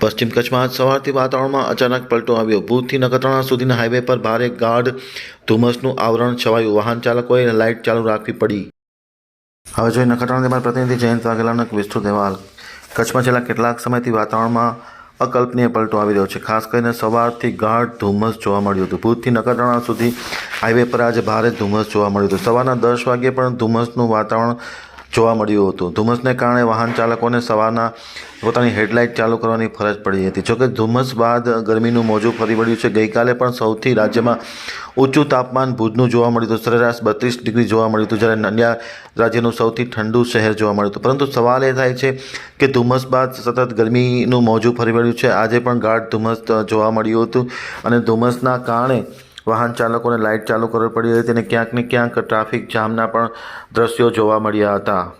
પશ્ચિમ કચ્છમાં આજ સવારથી વાતાવરણમાં અચાનક પલટો આવ્યો. ભૂજથી નખત્રાણા સુધીના હાઈવે પર ભારે ગાઢ ધુમ્મસનું આવરણ છવાયું. વાહન ચાલકોએ લાઇટ ચાલુ રાખવી પડી. હવે જોઈએ નખત્રાણા પ્રતિનિધિ જયંત વાઘેલાનો એક વિસ્તૃત અહેવાલ. કચ્છમાં છેલ્લા કેટલાક સમયથી વાતાવરણમાં અકલ્પનીય પલટો આવી રહ્યો છે. ખાસ કરીને સવારથી ગાઢ ધુમ્મસ જોવા મળ્યું હતું. ભૂજથી નખત્રાણા સુધી હાઈવે પર આજે ભારે ધુમ્મસ જોવા મળ્યું હતું. સવારના દસ વાગ્યે પણ ધુમ્મસનું વાતાવરણ જોવા મળ્યું હતું. ધુમ્મસને કારણે વાહન ચાલકોને સવારના પોતાની હેડલાઇટ ચાલુ કરવાની ફરજ પડી હતી. જોકે ધુમ્મસ બાદ ગરમીનું મોજું ફરી વળ્યું છે. ગઈકાલે પણ સૌથી રાજ્યમાં ઊંચું તાપમાન ભુજનું જોવા મળ્યું હતું. સરેરાશ બત્રીસ ડિગ્રી જોવા મળ્યું હતું. જ્યારે અન્ય રાજ્યનું સૌથી ઠંડુ શહેર જોવા મળ્યું હતું. પરંતુ સવાલ એ થાય છે કે ધુમ્મસ બાદ સતત ગરમીનું મોજું ફરી વળ્યું છે. આજે પણ ગાઢ ધુમ્મસ જોવા મળ્યું હતું. અને ધુમ્મસના કારણે વાહન ચાલકોને લાઇટ ચાલુ કરવી પડી હતી અને ક્યાંક ને ક્યાંક ટ્રાફિક જામના પણ દ્રશ્યો જોવા મળ્યા હતા.